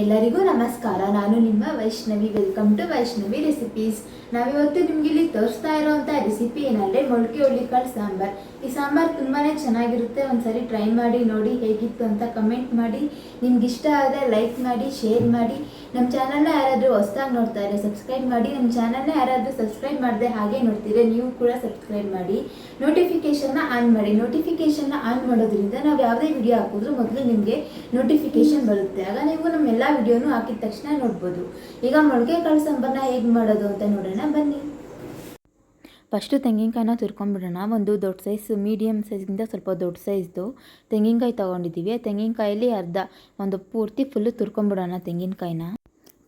ಎಲ್ಲರಿಗೂ ನಮಸ್ಕಾರ. ನಾನು ನಿಮ್ಮ Vaishnavi. Welcome to Vaishnavi recipes ನಾವಿವತ್ತು ನಿಮ್ಗೆ ಇಲ್ಲಿ ತೋರಿಸ್ತಾ ಇರೋವಂಥ ರೆಸಿಪಿ ಏನಂದರೆ ಮೊಳಕೆ ಹುಳ್ಳಿಕಾಳು ಸಾಂಬಾರ್. ಈ ಸಾಂಬಾರ್ ತುಂಬಾ ಚೆನ್ನಾಗಿರುತ್ತೆ. ಒಂದ್ಸರಿ ಟ್ರೈ ಮಾಡಿ ನೋಡಿ ಹೇಗಿತ್ತು ಅಂತ ಕಮೆಂಟ್ ಮಾಡಿ. ನಿಮ್ಗೆ ಇಷ್ಟ ಆದರೆ ಲೈಕ್ ಮಾಡಿ ಶೇರ್ ಮಾಡಿ. ನಮ್ಮ ಚಾನಲ್ನ ಯಾರಾದರೂ ಹೊಸ್ದಾಗಿ ನೋಡ್ತಾ ಇದ್ರೆ ಸಬ್ಸ್ಕ್ರೈಬ್ ಮಾಡಿ, ನಮ್ಮ ಚಾನಲ್ನ ಯಾರಾದರೂ ಸಬ್ಸ್ಕ್ರೈಬ್ ಮಾಡದೆ ಹಾಗೆ ನೋಡ್ತೀರಿ ನೀವು ಕೂಡ ಸಬ್ಸ್ಕ್ರೈಬ್ ಮಾಡಿ. ನೋಟಿಫಿಕೇಷನ್ನ ಆನ್ ಮಾಡಿ. ನೋಟಿಫಿಕೇಷನ್ನ ಆನ್ ಮಾಡೋದ್ರಿಂದ ನಾವು ಯಾವುದೇ ವಿಡಿಯೋ ಹಾಕಿದ್ರು ಮೊದಲು ನಿಮಗೆ ನೋಟಿಫಿಕೇಷನ್ ಬರುತ್ತೆ. ಆಗ ನೀವು ನಮ್ಮ ಎಲ್ಲ ವಿಡಿಯೋನು ಹಾಕಿದ ತಕ್ಷಣ ನೋಡ್ಬೋದು. ಈಗ ಮೊಳಕೆ ಕಾಳು ಸಾಂಬಾರನ್ನ ಹೇಗೆ ಮಾಡೋದು ಅಂತ ನೋಡೋಣ. ಬನ್ನಿ. ಫಸ್ಟು ತೆಂಗಿನಕಾಯಿನ ತುರ್ಕೊಂಡ್ಬಿಡೋಣ ಒಂದು ದೊಡ್ಡ ಸೈಜ್ ಮೀಡಿಯಮ್ ಸೈಜಿಂದ ಸ್ವಲ್ಪ ದೊಡ್ಡ ಸೈಜ್ದು ತೆಂಗಿನಕಾಯಿ ತೊಗೊಂಡಿದ್ದೀವಿ ತೆಂಗಿನಕಾಯಲ್ಲಿ ಅರ್ಧ ಒಂದು ಪೂರ್ತಿ ಫುಲ್ಲು ತುರ್ಕೊಂಬಿಡೋಣ ತೆಂಗಿನಕಾಯಿನ.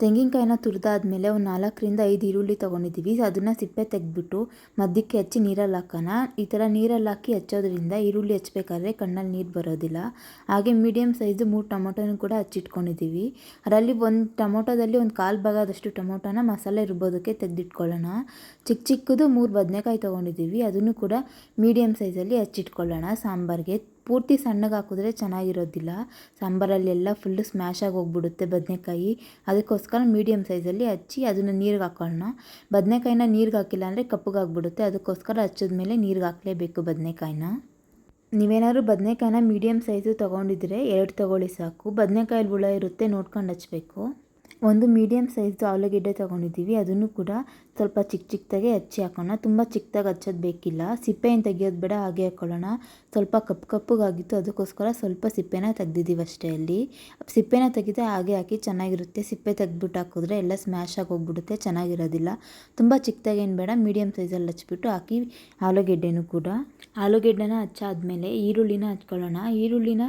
ತೆಂಗಿನಕಾಯಿನ ತುರಿದಾದ್ಮೇಲೆ ಒಂದು ನಾಲ್ಕರಿಂದ ಐದು ಈರುಳ್ಳಿ ತೊಗೊಂಡಿದ್ದೀವಿ ಅದನ್ನು ಸಿಪ್ಪೆ ತೆಗೆದ್ಬಿಟ್ಟು ಮಧ್ಯಕ್ಕೆ ಹಚ್ಚಿ ನೀರಲ್ಲಿ ಹಾಕೋಣ. ಈ ಥರ ನೀರಲ್ಲಿ ಹಾಕಿ ಹಚ್ಚೋದ್ರಿಂದ ಈರುಳ್ಳಿ ಹಚ್ಬೇಕಾದ್ರೆ ಕಣ್ಣಲ್ಲಿ ನೀರು ಬರೋದಿಲ್ಲ. ಹಾಗೆ ಮೀಡಿಯಮ್ ಸೈಜು ಮೂರು ಟೊಮೊಟೊನೂ ಕೂಡ ಹಚ್ಚಿಟ್ಕೊಂಡಿದ್ದೀವಿ ಅದರಲ್ಲಿ ಒಂದು ಟೊಮೊಟೊದಲ್ಲಿ ಒಂದು ಕಾಲು ಭಾಗದಷ್ಟು ಟೊಮೊಟೊನ ಮಸಾಲೆ ರುಬ್ಬೋದಕ್ಕೆ ತೆಗೆದಿಟ್ಕೊಳ್ಳೋಣ. ಚಿಕ್ಕ ಚಿಕ್ಕದು ಮೂರು ಬದನೆಕಾಯಿ ತೊಗೊಂಡಿದ್ದೀವಿ ಅದನ್ನು ಕೂಡ ಮೀಡಿಯಮ್ ಸೈಜಲ್ಲಿ ಹಚ್ಚಿಟ್ಕೊಳ್ಳೋಣ. ಸಾಂಬಾರಿಗೆ ಪೂರ್ತಿ ಸಣ್ಣಗೆ ಹಾಕಿದ್ರೆ ಚೆನ್ನಾಗಿರೋದಿಲ್ಲ. ಸಾಂಬಾರಲ್ಲೆಲ್ಲ ಫುಲ್ಲು ಸ್ಮ್ಯಾಶ್ ಆಗಿ ಹೋಗ್ಬಿಡುತ್ತೆ ಬದನೆಕಾಯಿ. ಅದಕ್ಕೋಸ್ಕರ ಮೀಡಿಯಮ್ ಸೈಜಲ್ಲಿ ಹಚ್ಚಿ ಅದನ್ನು ನೀರಿಗೆ ಹಾಕೊಳ್ಳೋಣ. ಬದನೆಕಾಯಿನ ನೀರಿಗೆ ಹಾಕಿಲ್ಲ ಅಂದರೆ ಕಪ್ಪಗಾಗ್ಬಿಡುತ್ತೆ ಅದಕ್ಕೋಸ್ಕರ ಹಚ್ಚಿದ್ಮೇಲೆ ನೀರಿಗೆ ಹಾಕಲೇಬೇಕು ಬದನೆಕಾಯಿನ. ನೀವೇನಾದ್ರು ಬದನೆಕಾಯಿನ ಮೀಡಿಯಮ್ ಸೈಜು ತೊಗೊಂಡಿದ್ರೆ ಎರಡು ತೊಗೊಳ್ಳಿ ಸಾಕು. ಬದನೆಕಾಯಲ್ಲಿ ಹುಳ ಇರುತ್ತೆ ನೋಡ್ಕೊಂಡು ಹಚ್ಚಬೇಕು ಒಂದು ಮೀಡಿಯಮ್ ಸೈಜ್ದು ಆಲೂಗೆಡ್ಡೆ ತೊಗೊಂಡಿದ್ದೀವಿ. ಅದನ್ನು ಕೂಡ ಸ್ವಲ್ಪ ಚಿಕ್ಕ ಚಿಕ್ಕದಾಗೆ ಹಚ್ಚಿ ಹಾಕೋಣ. ತುಂಬ ಚಿಕ್ಕದಾಗಿ ಹಚ್ಚೋದು ಬೇಕಿಲ್ಲ. ಸಿಪ್ಪೆಯನ್ನು ತೆಗೆಯೋದು ಬೇಡ, ಹಾಗೆ ಹಾಕ್ಕೊಳ್ಳೋಣ ಸ್ವಲ್ಪ ಕಪ್ಪು ಕಪ್ಪಗಾಗಿತ್ತು, ಅದಕ್ಕೋಸ್ಕರ ಸ್ವಲ್ಪ ಸಿಪ್ಪೆನ ತೆಗ್ದಿದ್ದೀವಿ ಅಷ್ಟೇ ಅಲ್ಲಿ. ಸಿಪ್ಪೆನ ತೆಗೆದೇ ಹಾಗೆ ಹಾಕಿ ಚೆನ್ನಾಗಿರುತ್ತೆ. ಸಿಪ್ಪೆ ತೆಗೆದ್ಬಿಟ್ಟು ಹಾಕಿದ್ರೆ ಎಲ್ಲ ಸ್ಮ್ಯಾಶ್ ಆಗಿ ಹೋಗ್ಬಿಡುತ್ತೆ, ಚೆನ್ನಾಗಿರೋದಿಲ್ಲ. ತುಂಬ ಚಿಕ್ಕದಾಗೇನು ಬೇಡ ಮೀಡಿಯಮ್ ಸೈಜಲ್ಲಿ ಹಚ್ಬಿಟ್ಟು ಹಾಕಿ ಆಲೂಗೆಡ್ಡೆನೂ ಕೂಡ. ಆಲೂಗೆಡ್ಡೆನ ಹಚ್ಚಾದ್ಮೇಲೆ ಈರುಳ್ಳಿನ ಹಚ್ಕೊಳ್ಳೋಣ. ಈರುಳ್ಳಿನ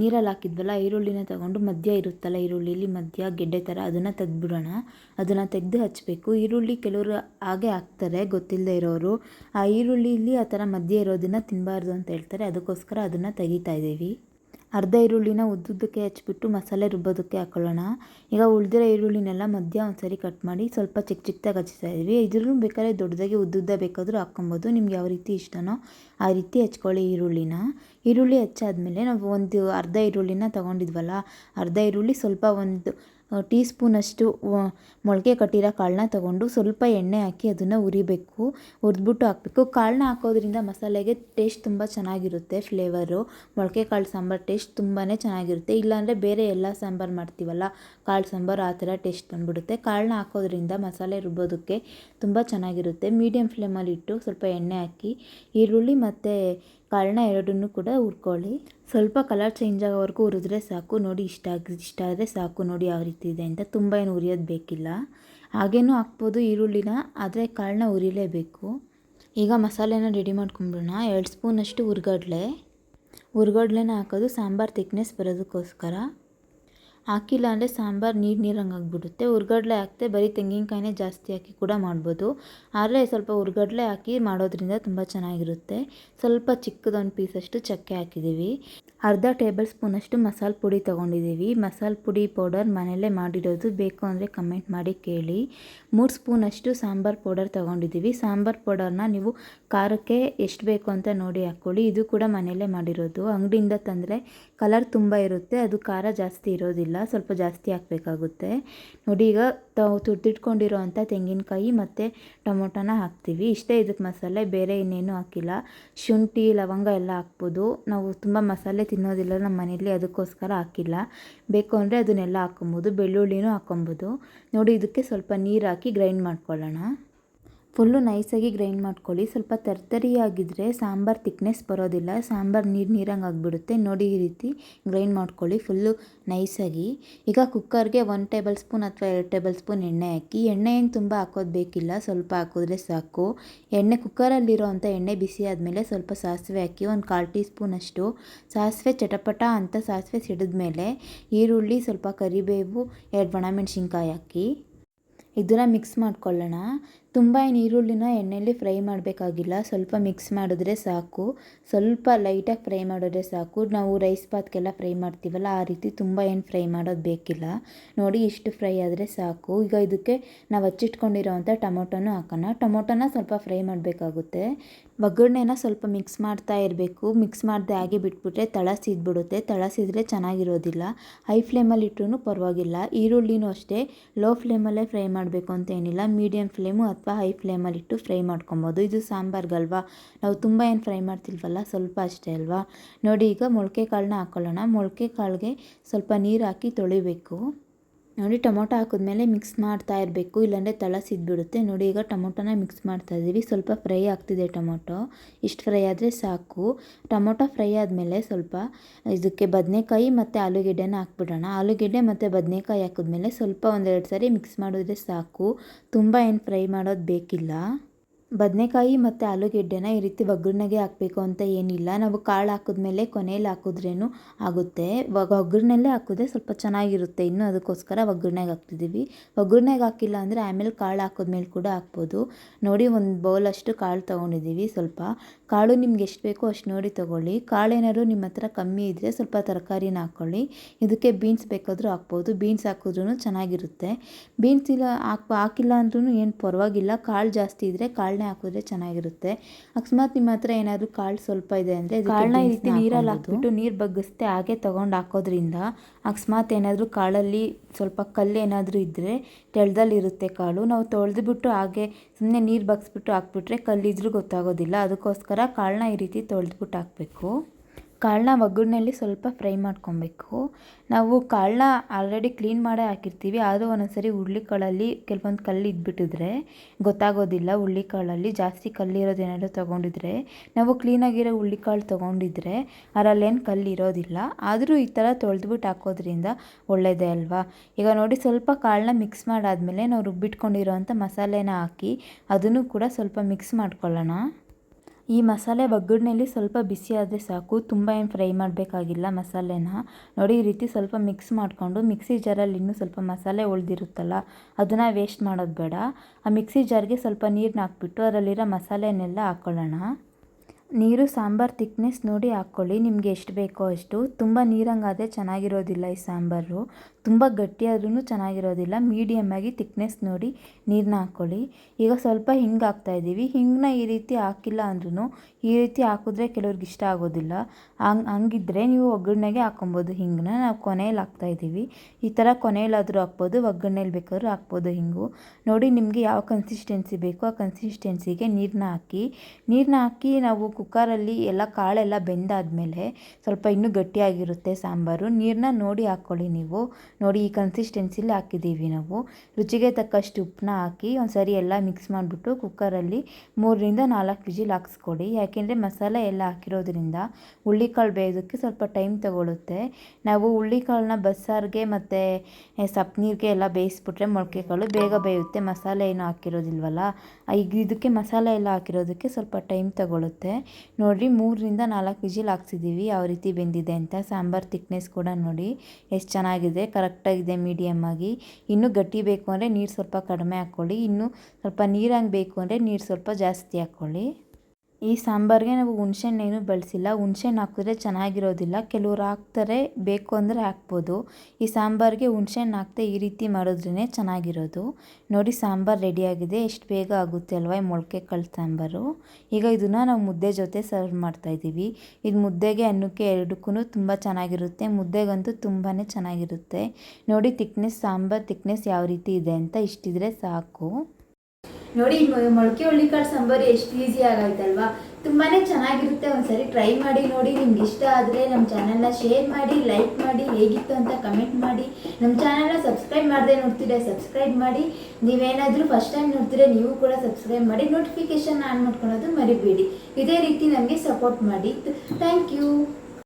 ನೀರಲ್ಲಿ ಹಾಕಿದ್ವಲ್ಲ, ಈರುಳ್ಳಿನ ತಗೊಂಡು ಮಧ್ಯ ಇರುತ್ತಲ್ಲ ಈರುಳ್ಳಿಲಿ ಮಧ್ಯ ಗೆಡ್ಡೆ ಥರ ಅದನ್ನು ತೆಗ್ದುಬಿಡೋಣ. ಅದನ್ನು ತೆಗೆದು ಹಚ್ಚಬೇಕು ಈರುಳ್ಳಿ ಕೆಲವರು ಹಾಗೆ ಹಾಕ್ತಾರೆ ಗೊತ್ತಿಲ್ಲದೆ ಇರೋರು. ಆ ಈರುಳ್ಳಿಲಿ ಆ ಥರ ಮಧ್ಯೆ ಇರೋದನ್ನು ತಿನ್ನಬಾರ್ದು ಅಂತ ಹೇಳ್ತಾರೆ. ಅದಕ್ಕೋಸ್ಕರ ಅದನ್ನು ತೆಗಿತಾ ಇದ್ದೀವಿ. ಅರ್ಧ ಈರುಳ್ಳಿನ ಉದ್ದುದ್ದಕ್ಕೆ ಹಚ್ಬಿಟ್ಟು ಮಸಾಲೆ ರುಬ್ಬೋದಕ್ಕೆ ಹಾಕೊಳ್ಳೋಣ. ಈಗ ಉಳಿದಿರೋ ಈರುಳ್ಳಿನೆಲ್ಲ ಮಧ್ಯ ಒಂದ್ಸರಿ ಕಟ್ ಮಾಡಿ ಸ್ವಲ್ಪ ಚಿಕ್ಕ ಚಿಕ್ಕದಾಗಿ ಹಚ್ತಾ ಇದ್ದೀವಿ. ಇದ್ರೂ ಬೇಕಾದ್ರೆ ದೊಡ್ಡದಾಗಿ ಉದ್ದುದ್ದ ಬೇಕಾದರೂ ಹಾಕ್ಕೊಬೋದು. ನಿಮ್ಗೆ ಯಾವ ರೀತಿ ಇಷ್ಟನೋ ಆ ರೀತಿ ಹಚ್ಕೊಳ್ಳಿ ಈರುಳ್ಳಿನ. ಈರುಳ್ಳಿ ಹಚ್ಚಾದ್ಮೇಲೆ ನಾವು ಒಂದು ಅರ್ಧ ಈರುಳ್ಳಿನ ತೊಗೊಂಡಿದ್ವಲ್ಲ, ಅರ್ಧ ಈರುಳ್ಳಿ ಸ್ವಲ್ಪ ಒಂದು ಟೀ ಸ್ಪೂನಷ್ಟು ಮೊಳಕೆ ಕಟ್ಟಿರೋ ಕಾಳನ್ನ ತೊಗೊಂಡು ಸ್ವಲ್ಪ ಎಣ್ಣೆ ಹಾಕಿ ಅದನ್ನು ಉರಿಬೇಕು ಹುರಿದ್ಬಿಟ್ಟು ಹಾಕಬೇಕು. ಕಾಳನ್ನ ಹಾಕೋದ್ರಿಂದ ಮಸಾಲೆಗೆ ಟೇಸ್ಟ್ ತುಂಬ ಚೆನ್ನಾಗಿರುತ್ತೆ ಫ್ಲೇವರು. ಮೊಳಕೆ ಕಾಳು ಸಾಂಬಾರು ಟೇಸ್ಟ್ ತುಂಬಾ ಚೆನ್ನಾಗಿರುತ್ತೆ. ಇಲ್ಲಾಂದರೆ ಬೇರೆ ಎಲ್ಲ ಸಾಂಬಾರು ಮಾಡ್ತೀವಲ್ಲ, ಕಾಳು ಸಾಂಬಾರು ಆ ಥರ ಟೇಸ್ಟ್ ಬಂದ್ಬಿಡುತ್ತೆ. ಕಾಳನ್ನ ಹಾಕೋದ್ರಿಂದ ಮಸಾಲೆ ರುಬ್ಬೋದಕ್ಕೆ ತುಂಬ ಚೆನ್ನಾಗಿರುತ್ತೆ. ಮೀಡಿಯಮ್ ಫ್ಲೇಮಲ್ಲಿಟ್ಟು ಸ್ವಲ್ಪ ಎಣ್ಣೆ ಹಾಕಿ, ಈರುಳ್ಳಿ ಮತ್ತು ಕಾಳನ್ನ ಎರಡನ್ನೂ ಕೂಡ ಹುರ್ಕೊಳ್ಳಿ. ಸ್ವಲ್ಪ ಕಲರ್ ಚೇಂಜ್ ಆಗೋವರೆಗೂ ಹುರಿದ್ರೆ ಸಾಕು. ನೋಡಿ ಇಷ್ಟ ಆಗಿ, ಇಷ್ಟ ಆದರೆ ಸಾಕು. ನೋಡಿ ಯಾವ ರೀತಿ ಇದೆ ಅಂತ ತುಂಬ ಏನು ಉರಿಯೋದು ಬೇಕಿಲ್ಲ. ಹಾಗೇನೂ ಹಾಕ್ಬೋದು ಈರುಳ್ಳಿನ, ಆದರೆ ಕಾಳನ್ನ ಉರಿಲೇಬೇಕು ಈಗ ಮಸಾಲೆನ ರೆಡಿ ಮಾಡ್ಕೊಂಬಿಡೋಣ. ಎರಡು ಸ್ಪೂನಷ್ಟು ಹುರ್ಗಡ್ಲೆ. ಹುರ್ಗಡ್ಲೆನ ಹಾಕೋದು ಸಾಂಬಾರು ಥಿಕ್ನೆಸ್ ಬರೋದಕ್ಕೋಸ್ಕರ. ಹಾಕಿಲ್ಲ ಅಂದರೆ ಸಾಂಬಾರು, ನೀರು ನೀರಂಗೆ ಆಗಿಬಿಡುತ್ತೆ. ಹುರ್ಗಡ್ಲೆ ಹಾಕ್ತೆ ಬರೀ ತೆಂಗಿನಕಾಯಿನೇ ಜಾಸ್ತಿ ಹಾಕಿ ಕೂಡ ಮಾಡ್ಬೋದು. ಆದರೆ ಸ್ವಲ್ಪ ಹುರ್ಗಡ್ಲೆ ಹಾಕಿ ಮಾಡೋದ್ರಿಂದ ತುಂಬ ಚೆನ್ನಾಗಿರುತ್ತೆ. ಸ್ವಲ್ಪ ಚಿಕ್ಕದೊಂದು ಪೀಸಷ್ಟು ಚಕ್ಕೆ ಹಾಕಿದ್ದೀವಿ ಅರ್ಧ ಟೇಬಲ್ ಸ್ಪೂನಷ್ಟು ಮಸಾಲೆ ಪುಡಿ ತೊಗೊಂಡಿದ್ದೀವಿ ಮಸಾಲೆ ಪುಡಿ ಪೌಡರ್ ಮನೆಯಲ್ಲೇ ಮಾಡಿರೋದು. ಬೇಕು ಅಂದರೆ ಕಮೆಂಟ್ ಮಾಡಿ ಕೇಳಿ. ಮೂರು ಸ್ಪೂನಷ್ಟು ಸಾಂಬಾರು ಪೌಡರ್ ತೊಗೊಂಡಿದ್ದೀವಿ ಸಾಂಬಾರು ಪೌಡರ್ನ ನೀವು ಖಾರಕ್ಕೆ ಎಷ್ಟು ಬೇಕು ಅಂತ ನೋಡಿ ಹಾಕ್ಕೊಳ್ಳಿ. ಇದು ಕೂಡ ಮನೆಯಲ್ಲೇ ಮಾಡಿರೋದು. ಅಂಗಡಿಯಿಂದ ತಂದರೆ ಕಲರ್ ತುಂಬ ಇರುತ್ತೆ. ಅದು ಖಾರ ಜಾಸ್ತಿ ಇರೋದಿಲ್ಲ. ಸ್ವಲ್ಪ ಜಾಸ್ತಿ ಹಾಕಬೇಕಾಗುತ್ತೆ. ನೋಡಿ ಈಗ ತಾವು ತುರಿದಿಟ್ಕೊಂಡಿರೋ ಅಂಥ ತೆಂಗಿನಕಾಯಿ ಮತ್ತು ಟೊಮೊಟೊನ ಹಾಕ್ತೀವಿ. ಇಷ್ಟೇ ಇದಕ್ಕೆ ಮಸಾಲೆ, ಬೇರೆ ಇನ್ನೇನು ಹಾಕಿಲ್ಲ. ಶುಂಠಿ, ಲವಂಗ ಎಲ್ಲ ಹಾಕ್ಬೋದು. ನಾವು ತುಂಬ ಮಸಾಲೆ ತಿನ್ನೋದಿಲ್ಲ ನಮ್ಮ ಮನೇಲಿ ಅದಕ್ಕೋಸ್ಕರ ಹಾಕಿಲ್ಲ. ಬೇಕು ಅಂದರೆ ಅದನ್ನೆಲ್ಲ ಹಾಕೊಬೋದು ಬೆಳ್ಳುಳ್ಳಿನೂ ಹಾಕೊಬೋದು ನೋಡಿ ಇದಕ್ಕೆ ಸ್ವಲ್ಪ ನೀರು ಹಾಕಿ ಗ್ರೈಂಡ್ ಮಾಡ್ಕೊಳ್ಳೋಣ. ಫುಲ್ಲು ನೈಸಾಗಿ ಗ್ರೈಂಡ್ ಮಾಡ್ಕೊಳ್ಳಿ. ಸ್ವಲ್ಪ ತರ್ತರಿಯಾಗಿದ್ದರೆ ಸಾಂಬಾರು ತಿಕ್ನೆಸ್ ಬರೋದಿಲ್ಲ. ಸಾಂಬಾರು ನೀರು ನೀರಂಗೆ ಆಗಿಬಿಡುತ್ತೆ. ನೋಡಿ ಈ ರೀತಿ ಗ್ರೈಂಡ್ ಮಾಡ್ಕೊಳ್ಳಿ ಫುಲ್ಲು ನೈಸಾಗಿ. ಈಗ ಕುಕ್ಕರ್ಗೆ ಒನ್ ಟೇಬಲ್ ಸ್ಪೂನ್ ಅಥವಾ ಎರಡು ಟೇಬಲ್ ಸ್ಪೂನ್ ಎಣ್ಣೆ ಹಾಕಿ. ಎಣ್ಣೆ ಏನು ತುಂಬ ಹಾಕೋದು ಬೇಕಿಲ್ಲ. ಸ್ವಲ್ಪ ಹಾಕಿದ್ರೆ ಸಾಕು. ಎಣ್ಣೆ ಕುಕ್ಕರಲ್ಲಿರೋ ಅಂಥ ಎಣ್ಣೆ ಬಿಸಿ ಆದಮೇಲೆ ಸ್ವಲ್ಪ ಸಾಸಿವೆ ಹಾಕಿ ಒಂದು ಕಾಲು ಟೀ ಸ್ಪೂನಷ್ಟು ಸಾಸಿವೆ ಚಟಪಟ ಅಂತ ಸಾಸಿವೆ ಸಿಡಿದ್ಮೇಲೆ ಈರುಳ್ಳಿ, ಸ್ವಲ್ಪ ಕರಿಬೇವು, ಎರಡು ಒಣಮೆಣ್ಸಿನ್ಕಾಯಿ ಹಾಕಿ. ಇದನ್ನು ಮಿಕ್ಸ್ ಮಾಡ್ಕೊಳ್ಳೋಣ. ತುಂಬ ಏನು ಈರುಳ್ಳಿನ ಎಣ್ಣೆಯಲ್ಲಿ ಫ್ರೈ ಮಾಡಬೇಕಾಗಿಲ್ಲ. ಸ್ವಲ್ಪ ಮಿಕ್ಸ್ ಮಾಡಿದ್ರೆ ಸಾಕು. ಸ್ವಲ್ಪ ಲೈಟಾಗಿ ಫ್ರೈ ಮಾಡಿದ್ರೆ ಸಾಕು. ನಾವು ರೈಸ್ ಬಾತ್ಗೆಲ್ಲ ಫ್ರೈ ಮಾಡ್ತೀವಲ್ಲ, ಆ ರೀತಿ ತುಂಬ ಏನು ಫ್ರೈ ಮಾಡೋದು ಬೇಕಿಲ್ಲ. ನೋಡಿ, ಇಷ್ಟು ಫ್ರೈ ಆದರೆ ಸಾಕು. ಈಗ ಇದಕ್ಕೆ ನಾವು ಹಚ್ಚಿಟ್ಕೊಂಡಿರೋವಂಥ ಟೊಮೊಟೊನೂ ಹಾಕೋಣ. ಟೊಮೊಟೊನ ಸ್ವಲ್ಪ ಫ್ರೈ ಮಾಡಬೇಕಾಗುತ್ತೆ. ಒಗ್ಗರಣೆನ ಸ್ವಲ್ಪ ಮಿಕ್ಸ್ ಮಾಡ್ತಾ ಇರಬೇಕು. ಮಿಕ್ಸ್ ಮಾಡದೆ ಹಾಗೆ ಬಿಟ್ಬಿಟ್ರೆ ತಳ ಸಿದ್ಬಿಡುತ್ತೆ. ತಳ ಸಿದ್ರೆ ಚೆನ್ನಾಗಿರೋದಿಲ್ಲ. ಹೈ ಫ್ಲೇಮಲ್ಲಿ ಇಟ್ಟರೂ ಪರವಾಗಿಲ್ಲ. ಈರುಳ್ಳಿನೂ ಅಷ್ಟೇ. ಲೋ ಫ್ಲೇಮಲ್ಲೇ ಫ್ರೈ ಮಾಡಬೇಕು ಅಂತ ಏನಿಲ್ಲ. ಮೀಡಿಯಮ್ ಫ್ಲೇಮು ಅಥವಾ ಹೈ ಫ್ಲೇಮಲ್ಲಿ ಇಟ್ಟು ಫ್ರೈ ಮಾಡ್ಕೊಬೋದು. ಇದು ಸಾಂಬಾರ್ಗಲ್ವಾ? ನಾವು ತುಂಬ ಏನು ಫ್ರೈ ಮಾಡ್ತಿಲ್ವಲ್ಲ? ಸ್ವಲ್ಪ ಅಷ್ಟೇ ಅಲ್ವಾ? ನೋಡಿ, ಈಗ ಮೊಳಕೆ ಕಾಳನ್ನ ಹಾಕ್ಕೊಳ್ಳೋಣ ಮೊಳಕೆ ಕಾಳಿಗೆ ಸ್ವಲ್ಪ ನೀರು ಹಾಕಿ ತೊಳಿಬೇಕು. ನೋಡಿ, ಟೊಮೊಟೊ ಹಾಕಿದ್ಮೇಲೆ ಮಿಕ್ಸ್ ಮಾಡ್ತಾ ಇರಬೇಕು. ಇಲ್ಲಾಂದರೆ ತಳ ಸಿದ್ಬಿಡುತ್ತೆ ನೋಡಿ, ಈಗ ಟೊಮೊಟೊನ ಮಿಕ್ಸ್ ಮಾಡ್ತಾ ಇದ್ದೀವಿ. ಸ್ವಲ್ಪ ಫ್ರೈ ಆಗ್ತಿದೆ ಟೊಮೊಟೊ. ಇಷ್ಟು ಫ್ರೈ ಆದರೆ ಸಾಕು. ಟೊಮೊಟೊ ಫ್ರೈ ಆದಮೇಲೆ ಸ್ವಲ್ಪ ಇದಕ್ಕೆ ಬದನೆಕಾಯಿ ಮತ್ತು ಆಲೂಗೆಡ್ಡೆನ ಹಾಕ್ಬಿಡೋಣ. ಆಲೂಗೆಡ್ಡೆ ಮತ್ತು ಬದನೆಕಾಯಿ ಹಾಕಿದ್ಮೇಲೆ ಸ್ವಲ್ಪ ಒಂದೆರಡು ಸಾರಿ ಮಿಕ್ಸ್ ಮಾಡಿದ್ರೆ ಸಾಕು. ತುಂಬ ಏನು ಫ್ರೈ ಮಾಡೋದು ಬೇಕಿಲ್ಲ. ಬದನೆಕಾಯಿ ಮತ್ತು ಆಲೂಗೆಡ್ಡೆನ ಈ ರೀತಿ ಒಗ್ಗರಣೆಗೆ ಹಾಕಬೇಕು ಅಂತ ಏನಿಲ್ಲ. ನಾವು ಕಾಳು ಹಾಕಿದ್ಮೇಲೆ ಕೊನೆಯಲ್ಲಿ ಹಾಕಿದ್ರೇನು ಆಗುತ್ತೆ? ಒಗ್ಗರಣೆಲ್ಲೇ ಹಾಕಿದ್ರೆ ಸ್ವಲ್ಪ ಚೆನ್ನಾಗಿರುತ್ತೆ. ಇನ್ನು ಅದಕ್ಕೋಸ್ಕರ ಒಗ್ಗರಣೆಗೆ ಹಾಕ್ತಿದ್ದೀವಿ. ಒಗ್ಗರಣೆಗೆ ಹಾಕಿಲ್ಲ ಅಂದರೆ ಆಮೇಲೆ ಕಾಳು ಹಾಕಿದ್ಮೇಲೆ ಕೂಡ ಹಾಕ್ಬೋದು. ನೋಡಿ ಒಂದು ಬೌಲಷ್ಟು ಕಾಳು ತೊಗೊಂಡಿದ್ದೀವಿ ಸ್ವಲ್ಪ. ಕಾಳು ನಿಮ್ಗೆ ಎಷ್ಟು ಬೇಕೋ ಅಷ್ಟು ನೋಡಿ ತೊಗೊಳ್ಳಿ. ಕಾಳು ಏನಾದ್ರು ನಿಮ್ಮ ಹತ್ರ ಕಮ್ಮಿ ಇದ್ದರೆ ಸ್ವಲ್ಪ ತರಕಾರಿನ ಹಾಕ್ಕೊಳ್ಳಿ ಇದಕ್ಕೆ ಬೀನ್ಸ್ ಬೇಕಾದರೂ ಹಾಕ್ಬೋದು. ಬೀನ್ಸ್ ಹಾಕಿದ್ರೂ ಚೆನ್ನಾಗಿರುತ್ತೆ. ಬೀನ್ಸ್ ಇಲ್ಲ, ಹಾಕ್, ಹಾಕಿಲ್ಲ ಅಂದ್ರೂ ಏನು ಪರವಾಗಿಲ್ಲ. ಕಾಳು ಜಾಸ್ತಿ ಇದ್ದರೆ ಕಾಳನ್ನೇ ಹಾಕಿದ್ರೆ ಚೆನ್ನಾಗಿರುತ್ತೆ. ಅಕಸ್ಮಾತ್ ನಿಮ್ಮ ಹತ್ರ ಏನಾದರೂ ಕಾಳು ಸ್ವಲ್ಪ ಇದೆ ಅಂದರೆ ಕಾಳನ್ನ ಈ ರೀತಿ ನೀರಲ್ಲಿ ಹಾಕ್ಬಿಟ್ಟು ನೀರು ಬಗ್ಗಿಸ್ತೇ ಹಾಗೆ ತೊಗೊಂಡು ಹಾಕೋದ್ರಿಂದ ಅಕಸ್ಮಾತ್ ಏನಾದರೂ ಕಾಳಲ್ಲಿ ಸ್ವಲ್ಪ ಕಲ್ಲು ಏನಾದರೂ ಇದ್ದರೆ ತೆಳ್ದಲ್ಲಿರುತ್ತೆ ಕಾಳು. ನಾವು ತೊಳೆದ್ಬಿಟ್ಟು ಹಾಗೆ ಸುಮ್ಮನೆ ನೀರು ಬಗ್ಸ್ಬಿಟ್ಟು ಹಾಕ್ಬಿಟ್ರೆ ಕಲ್ಲಿದ್ರೂ ಗೊತ್ತಾಗೋದಿಲ್ಲ. ಅದಕ್ಕೋಸ್ಕರ ಕಾಳನ್ನ ಈ ರೀತಿ ತೊಳೆದ್ಬಿಟ್ಟು ಹಾಕಬೇಕು. ಕಾಳನ್ನ ಒಗ್ಗರಣೆಯಲ್ಲಿ ಸ್ವಲ್ಪ ಫ್ರೈ ಮಾಡ್ಕೊಬೇಕು. ನಾವು ಕಾಳನ್ನ ಆಲ್ರೆಡಿ ಕ್ಲೀನ್ ಮಾಡೇ ಹಾಕಿರ್ತೀವಿ. ಆದರೂ ಒಂದೊಂದು ಸರಿ ಹುರುಳಿಕಾಳಲ್ಲಿ ಕೆಲವೊಂದು ಕಲ್ಲು ಇದ್ಬಿಟ್ಟಿದ್ರೆ ಗೊತ್ತಾಗೋದಿಲ್ಲ. ಹುರುಳಿಕಾಳಲ್ಲಿ ಜಾಸ್ತಿ ಕಲ್ಲಿರೋದು ಏನಾದರೂ ತೊಗೊಂಡಿದ್ರೆ, ನಾವು ಕ್ಲೀನಾಗಿರೋ ಹುರುಳಿಕಾಳು ತೊಗೊಂಡಿದ್ರೆ ಅದರಲ್ಲೇನು ಕಲ್ಲು ಇರೋದಿಲ್ಲ. ಆದರೂ ಈ ಥರ ತೊಳೆದ್ಬಿಟ್ಟು ಹಾಕೋದ್ರಿಂದ ಒಳ್ಳೆಯದೇ ಅಲ್ವಾ? ಈಗ ನೋಡಿ, ಸ್ವಲ್ಪ ಕಾಳನ್ನ ಮಿಕ್ಸ್ ಮಾಡಾದಮೇಲೆ ನಾವು ರುಬ್ಬಿಟ್ಕೊಂಡಿರೋವಂಥ ಮಸಾಲೆನ ಹಾಕಿ ಅದನ್ನು ಕೂಡ ಸ್ವಲ್ಪ ಮಿಕ್ಸ್ ಮಾಡ್ಕೊಳ್ಳೋಣ. ಈ ಮಸಾಲೆ ಒಗ್ಗರಣೆಯಲ್ಲಿ ಸ್ವಲ್ಪ ಬಿಸಿ ಆದರೆ ಸಾಕು. ತುಂಬ ಏನು ಫ್ರೈ ಮಾಡಬೇಕಾಗಿಲ್ಲ ಮಸಾಲೆನ. ನೋಡಿ, ಈ ರೀತಿ ಸ್ವಲ್ಪ ಮಿಕ್ಸ್ ಮಾಡಿಕೊಂಡು, ಮಿಕ್ಸಿ ಜಾರಲ್ಲಿ ಇನ್ನೂ ಸ್ವಲ್ಪ ಮಸಾಲೆ ಉಳಿದಿರುತ್ತಲ್ಲ, ಅದನ್ನು ವೇಸ್ಟ್ ಮಾಡೋದು ಬೇಡ. ಆ ಮಿಕ್ಸಿ ಜಾರ್ಗೆ ಸ್ವಲ್ಪ ನೀರನ್ನ ಹಾಕ್ಬಿಟ್ಟು ಅದರಲ್ಲಿರೋ ಮಸಾಲೆನೆಲ್ಲ ಹಾಕ್ಕೊಳ್ಳೋಣ ನೀರು, ಸಾಂಬಾರು ತಿಕ್ನೆಸ್ ನೋಡಿ ಹಾಕ್ಕೊಳ್ಳಿ. ನಿಮಗೆ ಎಷ್ಟು ಬೇಕೋ ಅಷ್ಟು. ತುಂಬ ನೀರಂಗಾದರೆ ಚೆನ್ನಾಗಿರೋದಿಲ್ಲ ಈ ಸಾಂಬಾರು. ತುಂಬ ಗಟ್ಟಿಯಾದ್ರೂ ಚೆನ್ನಾಗಿರೋದಿಲ್ಲ. ಮೀಡಿಯಮ್ಮಾಗಿ ತಿಕ್ನೆಸ್ ನೋಡಿ ನೀರನ್ನ ಹಾಕ್ಕೊಳ್ಳಿ ಈಗ ಸ್ವಲ್ಪ ಹಿಂಗೆ ಹಾಕ್ತಾಯಿದ್ದೀವಿ ಹಿಂಗನ್ನ ಈ ರೀತಿ ಹಾಕಿಲ್ಲ ಅಂದ್ರೂ ಈ ರೀತಿ ಹಾಕಿದ್ರೆ ಕೆಲವ್ರಿಗೆ ಇಷ್ಟ ಆಗೋದಿಲ್ಲ. ಹಂಗೆ, ಹಂಗಿದ್ರೆ ನೀವು ಒಗ್ಗರಣೆಗೆ ಹಾಕೊಬೋದು ಹಿಂಗನ್ನ ನಾವು ಕೊನೆಯಲ್ಲಿ ಹಾಕ್ತಾಯಿದ್ದೀವಿ ಈ ಥರ ಕೊನೆಯಲ್ಲಾದರೂ ಹಾಕ್ಬೋದು. ಒಗ್ಗರಣೆಯಲ್ಲಿ ಬೇಕಾದ್ರೂ ಹಾಕ್ಬೋದು ಹಿಂಗು. ನೋಡಿ ನಿಮಗೆ ಯಾವ ಕನ್ಸಿಸ್ಟೆನ್ಸಿ ಬೇಕೋ ಆ ಕನ್ಸಿಸ್ಟೆನ್ಸಿಗೆ ನೀರನ್ನ ಹಾಕಿ. ನೀರನ್ನ ಹಾಕಿ ನಾವು ಕುಕ್ಕರಲ್ಲಿ ಎಲ್ಲ ಕಾಳೆಲ್ಲ ಬೆಂದಾದಮೇಲೆ ಸ್ವಲ್ಪ ಇನ್ನೂ ಗಟ್ಟಿಯಾಗಿರುತ್ತೆ ಸಾಂಬಾರು. ನೀರನ್ನ ನೋಡಿ ಹಾಕ್ಕೊಳ್ಳಿ ನೀವು. ನೋಡಿ ಈ ಕನ್ಸಿಸ್ಟೆನ್ಸಿಲಿ ಹಾಕಿದ್ದೀವಿ ನಾವು. ರುಚಿಗೆ ತಕ್ಕಷ್ಟು ಉಪ್ಪನ್ನ ಹಾಕಿ ಒಂದು ಸರಿ ಎಲ್ಲ ಮಿಕ್ಸ್ ಮಾಡಿಬಿಟ್ಟು ಕುಕ್ಕರಲ್ಲಿ ಮೂರರಿಂದ ನಾಲ್ಕು ವಿಜಿಲ್ ಹಾಕ್ಸ್ಕೊಡಿ. ಯಾಕೆಂದರೆ ಮಸಾಲೆ ಎಲ್ಲ ಹಾಕಿರೋದ್ರಿಂದ ಹುಳ್ಳಿಕಾಳು ಬೇಯೋದಕ್ಕೆ ಸ್ವಲ್ಪ ಟೈಮ್ ತಗೊಳ್ಳುತ್ತೆ ನಾವು ಹುಳ್ಳಿಕಾಳನ್ನ ಬಸ್ಸಾರಿಗೆ ಮತ್ತು ಸಪ್ಪನೀರಿಗೆ ಎಲ್ಲ ಬೇಯಿಸ್ಬಿಟ್ರೆ ಮೊಳಕೆ ಕಾಳು ಬೇಗ ಬೇಯುತ್ತೆ. ಮಸಾಲೆ ಏನು ಹಾಕಿರೋದಿಲ್ವಲ್ಲ? ಈಗ ಇದಕ್ಕೆ ಮಸಾಲೆ ಎಲ್ಲ ಹಾಕಿರೋದಕ್ಕೆ ಸ್ವಲ್ಪ ಟೈಮ್ ತಗೊಳ್ಳುತ್ತೆ ನೋಡಿರಿ ಮೂರರಿಂದ ನಾಲ್ಕು ವಿಜಿಲ್ ಹಾಕ್ಸಿದ್ದೀವಿ. ಯಾವ ರೀತಿ ಬೆಂದಿದೆ ಅಂತ. ಸಾಂಬಾರು ತಿಕ್ನೆಸ್ ಕೂಡ ನೋಡಿ. ಎಷ್ಟು ಚೆನ್ನಾಗಿದೆ. ಕರೆಕ್ಟಾಗಿದೆ ಮೀಡಿಯಮ್ ಆಗಿ. ಇನ್ನೂ ಗಟ್ಟಿ ಬೇಕು ಅಂದರೆ ನೀರು ಸ್ವಲ್ಪ ಕಡಿಮೆ ಹಾಕ್ಕೊಳ್ಳಿ ಇನ್ನೂ ಸ್ವಲ್ಪ ನೀರಂಗೆ ಬೇಕು ಅಂದರೆ ನೀರು ಸ್ವಲ್ಪ ಜಾಸ್ತಿ ಹಾಕ್ಕೊಳ್ಳಿ ಈ ಸಾಂಬಾರಿಗೆ ನಾವು ಹುಣ್ಸೆಹಣ್ಣೇನು ಬಳಸಿಲ್ಲ. ಹುಣ್ಸೆಹಣ್ಣು ಹಾಕಿದ್ರೆ ಚೆನ್ನಾಗಿರೋದಿಲ್ಲ. ಕೆಲವ್ರು ಹಾಕ್ತಾರೆ, ಬೇಕು ಅಂದರೆ ಹಾಕ್ಬೋದು. ಈ ಸಾಂಬಾರಿಗೆ ಹುಣ್ಸೆಹಣ್ಣು ಹಾಕದೆ ಈ ರೀತಿ ಮಾಡಿದ್ರೇ ಚೆನ್ನಾಗಿರೋದು. ನೋಡಿ ಸಾಂಬಾರು ರೆಡಿಯಾಗಿದೆ. ಎಷ್ಟು ಬೇಗ ಆಗುತ್ತೆ ಅಲ್ವಾ ಈ ಮೊಳಕೆ ಕಾಳು ಸಾಂಬಾರು? ಈಗ ಇದನ್ನು ನಾವು ಮುದ್ದೆ ಜೊತೆ ಸರ್ವ್ ಮಾಡ್ತಾಯಿದ್ದೀವಿ ಇದು ಮುದ್ದೆಗೆ ಅನ್ನಕ್ಕೆ ಎರಡಕ್ಕೂ ತುಂಬ ಚೆನ್ನಾಗಿರುತ್ತೆ. ಮುದ್ದೆಗಂತೂ ತುಂಬಾ ಚೆನ್ನಾಗಿರುತ್ತೆ. ನೋಡಿ ತಿಕ್ನೆಸ್ ಸಾಂಬಾರು ತಿಕ್ನೆಸ್ ಯಾವ ರೀತಿ ಇದೆ ಅಂತ ಇಷ್ಟಿದ್ರೆ ಸಾಕು. ನೋಡಿ ಮೊಳಕೆ ಹುಳ್ಳಿಕಾಳು ಸಾಂಬಾರು ಎಷ್ಟು ಈಸಿ ಆಗೈತಲ್ವಾ ತುಂಬಾ ಚೆನ್ನಾಗಿರುತ್ತೆ ಒಂದ್ಸರಿ ಟ್ರೈ ಮಾಡಿ ನೋಡಿ, ನಿಮ್ಗೆ ಇಷ್ಟ ಆದರೆ ನಮ್ಮ ಚಾನಲ್ನ ಶೇರ್ ಮಾಡಿ ಲೈಕ್ ಮಾಡಿ, ಹೇಗಿತ್ತು ಅಂತ ಕಮೆಂಟ್ ಮಾಡಿ. ನಮ್ಮ ಚಾನಲ್ನ ಸಬ್ಸ್ಕ್ರೈಬ್ ಮಾಡದೆ ನೋಡ್ತಿದ್ರೆ ಸಬ್ಸ್ಕ್ರೈಬ್ ಮಾಡಿ. ನೀವೇನಾದರೂ ಫಸ್ಟ್ ಟೈಮ್ ನೋಡ್ತಿದ್ರೆ ನೀವು ಕೂಡ ಸಬ್ಸ್ಕ್ರೈಬ್ ಮಾಡಿ. ನೋಟಿಫಿಕೇಶನ್ ಆನ್ ಮಾಡ್ಕೊಳೋದು ಮರಿಬೇಡಿ. ಇದೇ ರೀತಿ ನಮಗೆ ಸಪೋರ್ಟ್ ಮಾಡಿ. Thank you